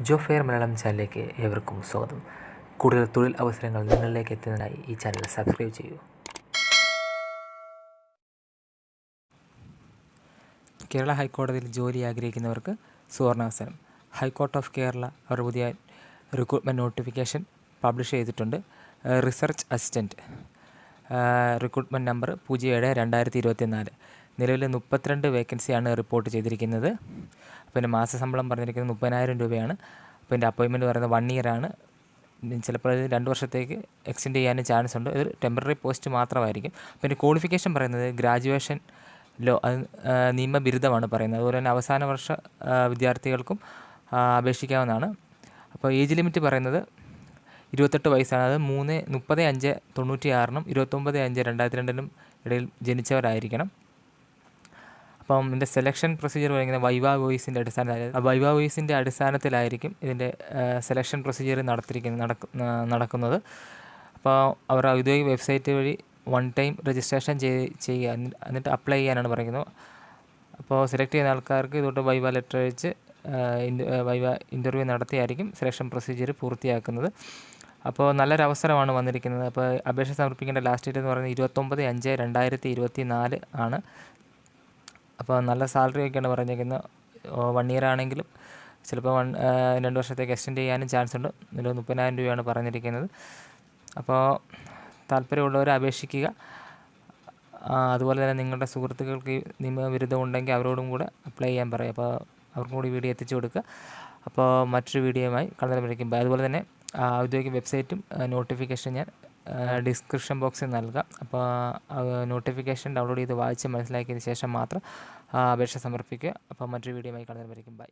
ജോ fair Malayalam ചാനലിലേക്ക് ഏവർക്കും സ്വാഗതം. കൂടുതൽ തൊഴിൽ അവസരങ്ങൾ നിങ്ങളിലേക്ക് എത്തുന്നതിനായി ഈ ചാനൽ സബ്സ്ക്രൈബ് ചെയ്യൂ. കേരള ഹൈക്കോടതിയിൽ ജോലി ആഗ്രഹിക്കുന്നവർക്ക് സുവർണാവസരം. ഹൈക്കോർട്ട് ഓഫ് കേരള അവർ പുതിയ റിക്രൂട്ട്മെന്റ് നോട്ടിഫിക്കേഷൻ പബ്ലിഷ് ചെയ്തിട്ടുണ്ട്. റിസർച്ച് അസിസ്റ്റന്റ് റിക്രൂട്ട്മെന്റ് നമ്പർ പൂജ്യം ഏഴ് രണ്ടായിരത്തി ഇരുപത്തി നാല് നിലവിൽ മുപ്പത്തിരണ്ട് വേക്കൻസിയാണ് റിപ്പോർട്ട് ചെയ്തിരിക്കുന്നത്. പിന്നെ മാസശമ്പളം പറഞ്ഞിരിക്കുന്നത് മുപ്പതിനായിരം രൂപയാണ്. അപ്പോൾ എന്റെ അപ്പോയിൻമെന്റ് പറയുന്നത് വൺ ഇയർ ആണ്. ചിലപ്പോൾ രണ്ട് വർഷത്തേക്ക് എക്സ്റ്റെൻഡ് ചെയ്യാനും ചാൻസ് ഉണ്ട്. ഇത് ടെമ്പററി പോസ്റ്റ് മാത്രമായിരിക്കും. പിന്നെ ക്വാളിഫിക്കേഷൻ പറയുന്നത് ഗ്രാജുവേഷൻ ലോ അത് നിയമബിരുദമാണ് പറയുന്നത്. അതുപോലെ തന്നെ അവസാന വർഷ വിദ്യാർത്ഥികൾക്കും അപേക്ഷിക്കാവുന്നതാണ്. അപ്പോൾ ഏജ് ലിമിറ്റ് പറയുന്നത് ഇരുപത്തെട്ട് വയസ്സാണ്. അത് മൂന്ന് മുപ്പത് അഞ്ച് തൊണ്ണൂറ്റി ആറിനും ഇരുപത്തൊമ്പത് അഞ്ച് രണ്ടായിരത്തി രണ്ടിനും ഇടയിൽ ജനിച്ചവരായിരിക്കണം. അപ്പം ഇതിന്റെ സെലക്ഷൻ പ്രൊസീജിയർ പറയുന്നത് വൈവ വോയിസിന്റെ അടിസ്ഥാനത്തിൽ വൈവ വോയിസിന്റെ അടിസ്ഥാനത്തിലായിരിക്കും ഇതിന്റെ സെലക്ഷൻ പ്രൊസീജിയർ നടത്തിയിരിക്കുന്നത് നടക്കു നടക്കുന്നത്. അപ്പോൾ അവർ ഔദ്യോഗിക വെബ്സൈറ്റ് വഴി വൺ ടൈം രജിസ്ട്രേഷൻ ചെയ്യുക. എന്നിട്ട് അപ്ലൈ ചെയ്യാനാണ് പറയുന്നത്. അപ്പോൾ സെലക്ട് ചെയ്യുന്ന ആൾക്കാർക്ക് ഇതോട്ട് വൈവ ലെറ്റർ അയച്ച് വൈവ ഇന്റർവ്യൂ നടത്തിയായിരിക്കും സെലക്ഷൻ പ്രൊസീജിയർ പൂർത്തിയാക്കുന്നത്. അപ്പോൾ നല്ലൊരു അവസരമാണ് വന്നിരിക്കുന്നത്. അപ്പോൾ അപേക്ഷ സമർപ്പിക്കേണ്ട ലാസ്റ്റ് ഡേറ്റ് എന്ന് പറയുന്നത് ഇരുപത്തൊമ്പത് അഞ്ച് രണ്ടായിരത്തി ഇരുപത്തി നാല് ആണ്. അപ്പോൾ നല്ല സാലറി ഒക്കെയാണ് പറഞ്ഞേക്കുന്നത് വൺ ഇയർ ആണെങ്കിലും ചിലപ്പോൾ വൺ രണ്ട് വർഷത്തേക്ക് എക്സ്റ്റെൻഡ് ചെയ്യാനും ചാൻസ് ഉണ്ട്. നിലവിൽ മുപ്പതിനായിരം രൂപയാണ് പറഞ്ഞിരിക്കുന്നത്. അപ്പോൾ താല്പര്യമുള്ളവരെ അപേക്ഷിക്കുക. അതുപോലെ തന്നെ നിങ്ങളുടെ സുഹൃത്തുക്കൾക്ക് നിയമവിരുദ്ധം ഉണ്ടെങ്കിൽ അവരോടും കൂടെ അപ്ലൈ ചെയ്യാൻ പറയും. അപ്പോൾ അവർക്കും കൂടി വീഡിയോ എത്തിച്ചു കൊടുക്കുക. അപ്പോൾ മറ്റൊരു വീഡിയോയുമായി കടന്നു അതുപോലെ തന്നെ ഔദ്യോഗിക വെബ്സൈറ്റും നോട്ടിഫിക്കേഷൻ ഞാൻ ഡിസ്ക്രിപ്ഷൻ ബോക്സിൽ നൽകാം. അപ്പോൾ നോട്ടിഫിക്കേഷൻ ഡൗൺലോഡ് ചെയ്ത് വായിച്ച് മനസ്സിലാക്കിയതിന് ശേഷം മാത്രം അപേക്ഷ സമർപ്പിക്കുക. അപ്പോൾ മറ്റൊരു വീഡിയോ വീഡിയോയുമായി കാണുന്നവരേക്കും ബൈ